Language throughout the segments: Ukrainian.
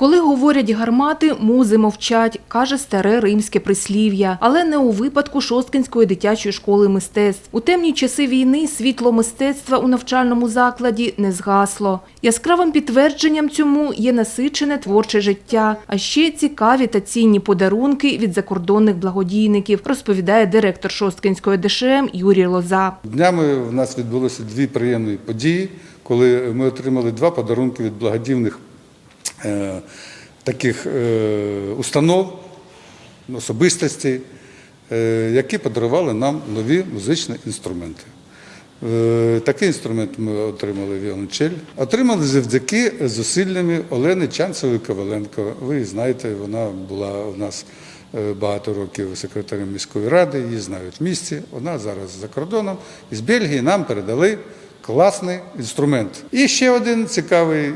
Коли говорять гармати, музи мовчать, каже старе римське прислів'я, але не у випадку Шосткинської дитячої школи мистецтв. У темні часи війни світло мистецтва у навчальному закладі не згасло. Яскравим підтвердженням цьому є насичене творче життя, а ще цікаві та цінні подарунки від закордонних благодійників, розповідає директор Шосткинської ДШМ Юрій Лоза. Днями в нас відбулося дві приємні події, коли ми отримали два подарунки від благодійних таких е, установ, особистостей, е, які подарували нам нові музичні інструменти. Е, Такий інструмент ми отримали віолончель. Отримали завдяки зусиллями Олени Чанцевої Коваленко. Ви знаєте, вона була у нас е, багато років секретарем міської ради, її знають в місті. Вона зараз за кордоном. Із Бельгії нам передали класний інструмент. І ще один цікавий е,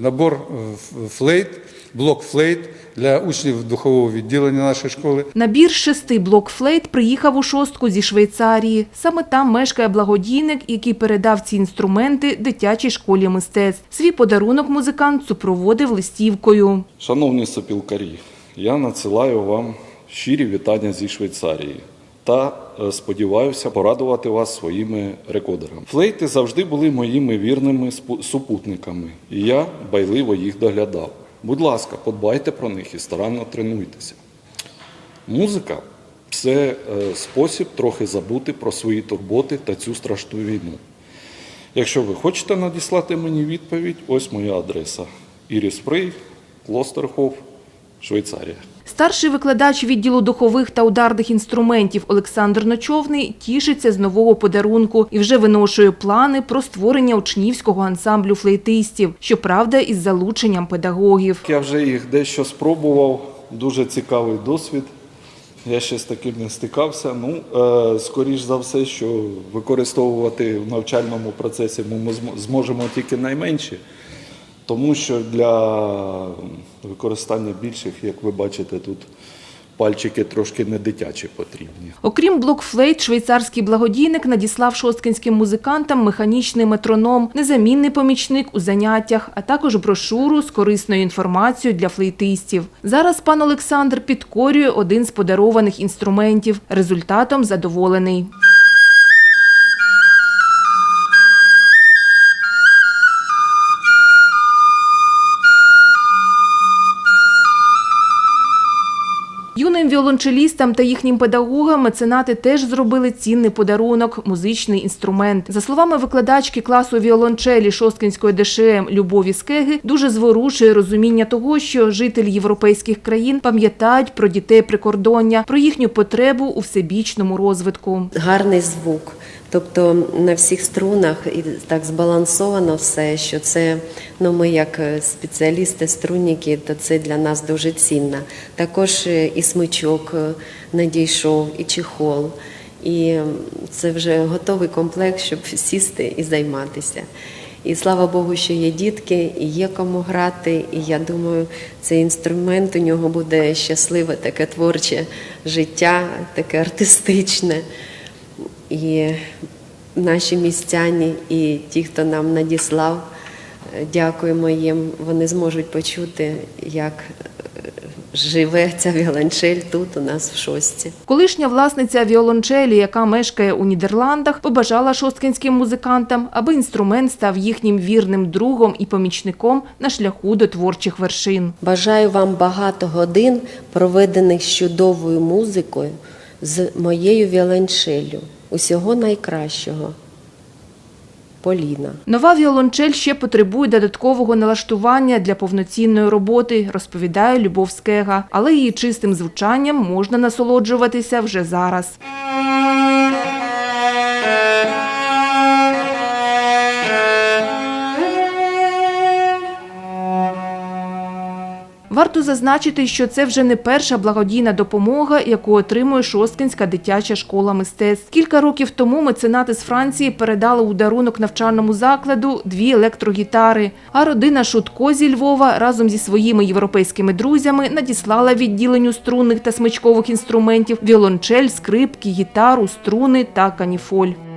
набор е, флейт, блок флейт для учнів духового відділення нашої школи. Набір шести блок-флейт приїхав у шостку зі Швейцарії. Саме там мешкає благодійник, який передав ці інструменти дитячій школі мистецтв. Свій подарунок музикант супроводив листівкою. Шановні сопілкарі, я надсилаю вам щирі вітання зі Швейцарії та е, сподіваюся порадувати вас своїми рекордерами. Флейти завжди були моїми вірними супутниками, і я байливо їх доглядав. Будь ласка, подбайте про них і старанно тренуйтеся. Музика це е, спосіб трохи забути про свої турботи та цю страшну війну. Якщо ви хочете надіслати мені відповідь, ось моя адреса: Іріс Фрей, Клостерхоф, Швейцарія. Старший викладач відділу духових та ударних інструментів Олександр Ночовний тішиться з нового подарунку і вже виношує плани про створення учнівського ансамблю флейтистів, щоправда, із залученням педагогів. Я вже їх дещо спробував, дуже цікавий досвід. Я ще з таким не стикався. Ну, е, скоріш за все, що використовувати в навчальному процесі ми зможемо тільки найменші, тому що для використання більших, як ви бачите, тут пальчики трошки не дитячі потрібні. Окрім блокфлейт, швейцарський благодійник надіслав шосткинським музикантам механічний метроном, незамінний помічник у заняттях, а також брошуру з корисною інформацією для флейтистів. Зараз пан Олександр підкорює один з подарованих інструментів. Результатом задоволений. Юним віолончелістам та їхнім педагогам меценати теж зробили цінний подарунок – музичний інструмент. За словами викладачки класу віолончелі Шосткинської ДШМ Любові Скеги, дуже зворушує розуміння того, що жителі європейських країн пам'ятають про дітей прикордоння, про їхню потребу у всебічному розвитку. гарний звук. Тобто на всіх струнах і так збалансовано все, що це ну ми як е, спеціалісти, струнники, то це для нас дуже цінно. Також е, і смичок е, надійшов, і чехол. І це вже готовий комплект, щоб сісти і займатися. І слава Богу, що є дітки, і є кому грати. І я думаю, цей інструмент у нього буде щасливе, таке творче життя, таке артистичне. І наші містяні, і ті, хто нам надіслав, дякуємо їм. Вони зможуть почути, як е, живе ця віолончель тут у нас в шості. Колишня власниця віолончелі, яка мешкає у Нідерландах, побажала шосткинським музикантам, аби інструмент став їхнім вірним другом і помічником на шляху до творчих вершин. Бажаю вам багато годин, проведених з чудовою музикою, з моєю віолончеллю. Усього найкращого. Поліна. Нова віолончель ще потребує додаткового налаштування для повноцінної роботи, розповідає Любов Скега, але її чистим звучанням можна насолоджуватися вже зараз. Варто зазначити, що це вже не перша благодійна допомога, яку отримує Шосткинська дитяча школа мистецтв. Кілька років тому меценати з Франції передали у дарунок навчальному закладу дві електрогітари. А родина Шутко зі Львова разом зі своїми європейськими друзями надіслала відділенню струнних та смичкових інструментів віолончель, скрипки, гітару, струни та каніфоль.